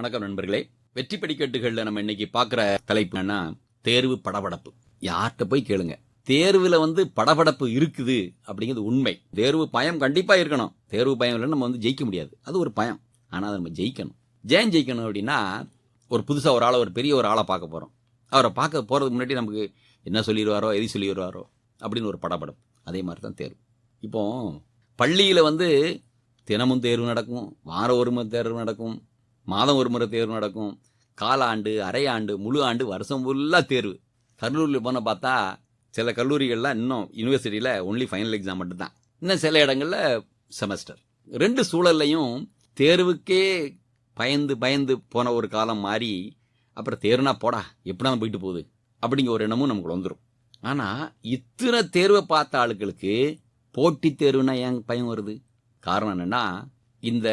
வணக்கம் நண்பர்களே. வெற்றி படிக்கட்டுகளில் நம்ம இன்னைக்கு பார்க்குற தலைப்பு என்னன்னா தேர்வு படபடப்பு. யார்கிட்ட போய் கேளுங்க. தேர்வுல வந்து படபடப்பு இருக்குது அப்படிங்கிறது உண்மை. தேர்வு பயம் கண்டிப்பா இருக்கணும். தேர்வு பயம் இல்லைன்னு நம்ம வந்து ஜெயிக்க முடியாது. அது ஒரு பயம். ஆனா அதை நம்ம ஜெயிக்கணும். ஜெயம் ஜெயிக்கணும் அப்படின்னா ஒரு புதுசா ஒரு ஆளை ஒரு பெரிய ஒரு ஆளை பார்க்க போறோம். அவரை பார்க்க போறதுக்கு முன்னாடி நமக்கு என்ன சொல்லிடுவாரோ எது சொல்லிடுவாரோ அப்படின்னு ஒரு படபடப்பு. அதே மாதிரி தான் தேர்வு. இப்போ பள்ளியில் வந்து தினமும் தேர்வு நடக்கும். வாரம் ஒரு தேர்வு நடக்கும். மாதம் ஒரு முறை தேர்வு நடக்கும். காலாண்டு அரையாண்டு முழு ஆண்டு வருஷம் ஃபுல்லாக தேர்வு. கல்லூரியில் போன பார்த்தா சில கல்லூரிகளில் இன்னும் யூனிவர்சிட்டியில் ஒன்லி ஃபைனல் எக்ஸாம் மட்டும்தான். இன்னும் சில இடங்களில் செமஸ்டர் ரெண்டு சூழல்லையும் தேர்வுக்கே பயந்து பயந்து போன ஒரு காலம் மாறி அப்புறம் தேர்வுனா போடா எப்படினா போயிட்டு போகுது அப்படிங்கிற ஒரு எண்ணமும் நமக்கு வந்துடும் ஆனால் இத்தனை தேர்வை பார்த்த ஆளுகளுக்கு போட்டித் தேர்வுனா ஏன் பயம் வருது? காரணம் என்னென்னா இந்த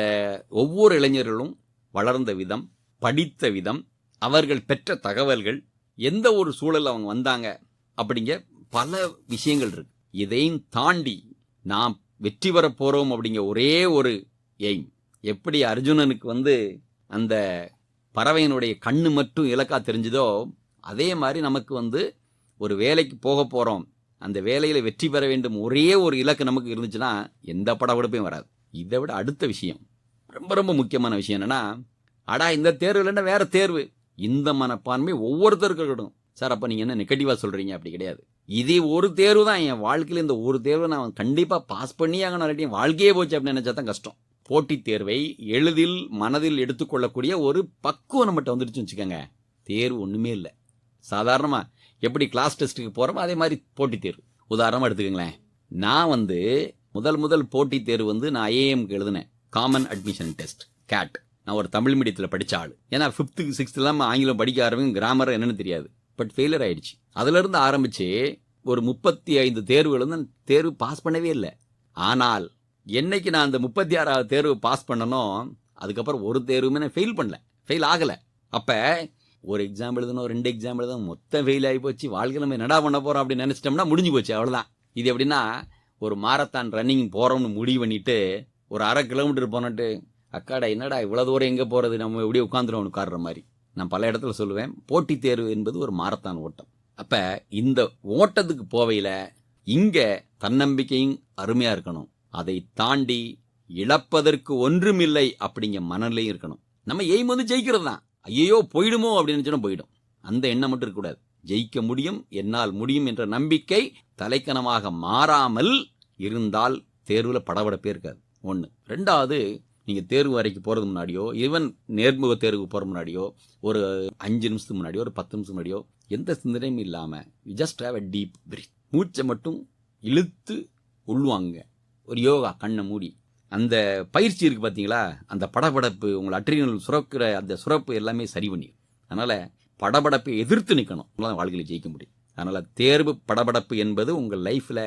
ஒவ்வொரு இளைஞர்களும் வளர்ந்த விதம் படித்த விதம் அவர்கள் பெற்ற தகவல்கள் எந்த ஒரு சூழல் அவங்க வந்தாங்க அப்படிங்க பல விஷயங்கள் இருக்கு. இதையும் தாண்டி நாம் வெற்றி பெற போகிறோம் அப்படிங்கிற ஒரே ஒரு எய்ம். எப்படி அர்ஜுனனுக்கு வந்து அந்த பறவையினுடைய கண்ணு மட்டும் இலக்கா தெரிஞ்சதோ அதே மாதிரி நமக்கு வந்து ஒரு வேலைக்கு போக போகிறோம் அந்த வேலையில் வெற்றி பெற வேண்டும் ஒரே ஒரு இலக்கு நமக்கு இருந்துச்சுன்னா எந்த படப்பிடிப்பையும் வராது. இதை விட அடுத்த விஷயம். ரொம்ப ரொம்ப முக்கியமான விஷயம் என்னன்னா அடா இந்த தேர்வு இல்லைன்னா வேற தேர்வு. இந்த மனப்பான்மை ஒவ்வொருத்தருக்கும். இருக்கட்டும் சார் அப்போ நீங்கள் என்ன நெகட்டிவாக சொல்கிறீங்க அப்படி கிடையாது. இதே ஒரு தேர்வு தான். என் வாழ்க்கையில் இந்த ஒரு தேர்வை நான் கண்டிப்பாக பாஸ் பண்ணி ஆகணும். இல்லாட்டி வாழ்க்கையே போச்சு அப்படின்னு நினச்சா தான் கஷ்டம். போட்டித் தேர்வை எளிதில் மனதில் எடுத்துக்கொள்ளக்கூடிய ஒரு பக்குவம் நம்மகிட்ட வந்துடுச்சு வச்சுக்கோங்க. தேர்வு ஒன்றுமே இல்லை. சாதாரணமாக எப்படி கிளாஸ் டெஸ்ட்டுக்கு போகிறோமோ அதே மாதிரி போட்டித் தேர்வு. உதாரணமாக எடுத்துக்கோங்களேன். நான் வந்து முதல் முதல் போட்டித் தேர்வு வந்து நான் ஐஏஎம்க்கு எழுதினேன். காமன் அட்மிஷன் டெஸ்ட் கேட் நான் ஒரு தமிழ் மீடியத்தில் படித்த ஆள். ஏன்னா ஃபிஃப்த்து சிக்ஸ்த்துலாம் ஆங்கிலம் படிக்க ஆரம்பிக்கும் கிராமர் என்னன்னு தெரியாது. பட் ஃபெயிலியர் ஆயிடுச்சு. அதுல இருந்து ஒரு முப்பத்தி ஐந்து தேர்வுகள் வந்து நான் தேர்வு பாஸ் பண்ணவே இல்லை. ஆனால் என்னைக்கு நான் அந்த முப்பத்தி ஆறாவது தேர்வு பாஸ் பண்ணனோ அதுக்கப்புறம் ஒரு தேர்வுமே நான் ஃபெயில் பண்ணல. ஃபெயில் ஆகலை. அப்போ ஒரு எக்ஸாம் எழுதணும் ரெண்டு எக்ஸாம் எழுதணும் மொத்தம் ஃபெயில் ஆகி போச்சு. வாழ்க்கை நம்ம என்னடா பண்ண போகிறோம் அப்படின்னு நினச்சிட்டோம்னா முடிஞ்சு போச்சு அவ்வளோதான் இது எப்படின்னா ஒரு மாரத்தான் ரன்னிங் போகிறோம்னு முடிவு பண்ணிட்டு ஒரு அரை கிலோமீட்டர் போனட்டு அக்காடா என்னடா இவ்வளோ தூரம் எங்கே போகிறது நம்ம எப்படி உட்காந்துருவோம் உட்கார்ற மாதிரி. நான் பல இடத்துல சொல்லுவேன் போட்டித் தேர்வு என்பது ஒரு மாரத்தான் ஓட்டம். அப்போ இந்த ஓட்டத்துக்கு போவையில் இங்கே தன்னம்பிக்கையும் அருமையாக இருக்கணும். அதை தாண்டி இழப்பதற்கு ஒன்றுமில்லை அப்படிங்கிற மனநிலையும் இருக்கணும். நம்ம எய்ம் வந்து ஜெயிக்கிறது தான் ஐயோ போயிடுமோ அப்படின்னு நினைச்சோன்னா போயிடும். அந்த எண்ணம் மட்டும் இருக்கக்கூடாது. ஜெயிக்க முடியும் என்னால் முடியும் என்ற நம்பிக்கை தலைக்கணமாக மாறாமல் இருந்தால் தேர்வில் படபடப்பே இருக்காது. ஒன்று ரெண்டாவது நீங்கள் தேர்வு வரைக்கும் போகிறது முன்னாடியோ ஈவன் நேர்முக தேர்வுக்கு போகிற முன்னாடியோ ஒரு அஞ்சு நிமிஷத்துக்கு முன்னாடியோ ஒரு பத்து நிமிஷம் முன்னாடியோ எந்த சிந்தனையும் இல்லாமல் just have a deep breath மூச்சை மட்டும் இழுத்து உள்வாங்க ஒரு யோகா கண்ணை மூடி. அந்த பயிற்சி இருக்குது பார்த்தீங்களா அந்த படபடப்பு உங்களை அற்றினல் சுரக்கிற அந்த சுரப்பு எல்லாமே சரி பண்ணி அதனால் படபடப்பை எதிர்த்து நிற்கணும் அப்பதான் வாழ்க்கையில் ஜெயிக்க முடியும். அதனால் தேர்வு படபடப்பு என்பது உங்கள் லைஃப்பில்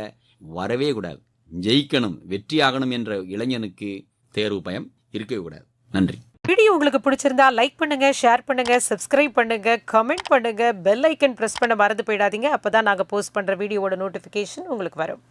வரவே கூடாது. ஜெயிக்கணும் வெற்றி ஆகணும் என்ற இளைஞனுக்கு தேர்வு பயம் இருக்கவே கூடாது. நன்றி. வீடியோ உங்களுக்கு பிடிச்சிருந்தா லைக் பண்ணுங்க ஷேர் பண்ணுங்க சப்ஸ்கிரைப் பண்ணுங்க கமெண்ட் பண்ணுங்க பெல் ஐக்கன் பிரஸ் பண்ண மறந்து போயிடாதீங்க. அப்பதான் நாங்க போஸ்ட் பண்ற வீடியோவோட நோட்டிபிகேஷன் உங்களுக்கு வரும்.